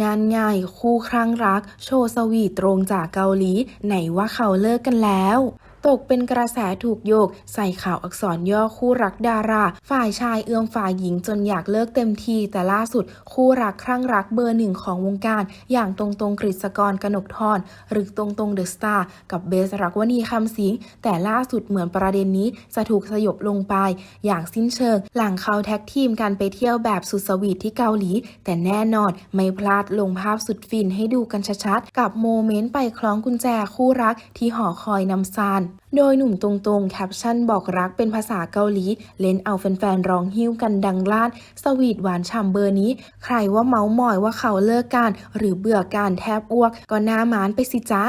นานยายคู่ครั้งรัก โชว์สวีทตรงจากเกาหลี ไหนว่าเขาเลิกกันแล้ว ตกเป็นกระแสถูกโยก ใส่ข่าวอักษรย่อคู่รักดารา ฝ่ายชายเอื้อมฝ่ายหญิงจนอยากเลิกเต็มที แต่ล่าสุด คู่รักครั้งรักเบอร์หนึ่งของวงการ อย่างตรงตรงกฤษกรกนกทรหรือตรงตรงเดอะสตาร์กับเบสรักวณีคำสิงแต่ล่าสุดเหมือนประเด็นนี้จะถูกสยบลงไป อย่างสิ้นเชิง หลังเขาแท็กทีมกันไปเที่ยวแบบสุดสวีทที่เกาหลี แต่แน่นอนไม่พลาดลงภาพสุดฟินให้ดูกันชัดๆกับโมเมนต์ไปคล้องกุญแจคู่รักที่หอคอยนำซานโดยหนุ่มตรงๆ แคปชั่นบอกรักเป็นภาษาเกาหลี เล่นเอาแฟนๆ ร้องฮิ้วกันดังลั่นสวีทหวานฉ่ำเบอร์นี้ ใครว่าเมาส์มอยว่าเขาเลิกกัน หรือเบื่อการแทบอ้วก ก็หน้าหมานไปสิจ้า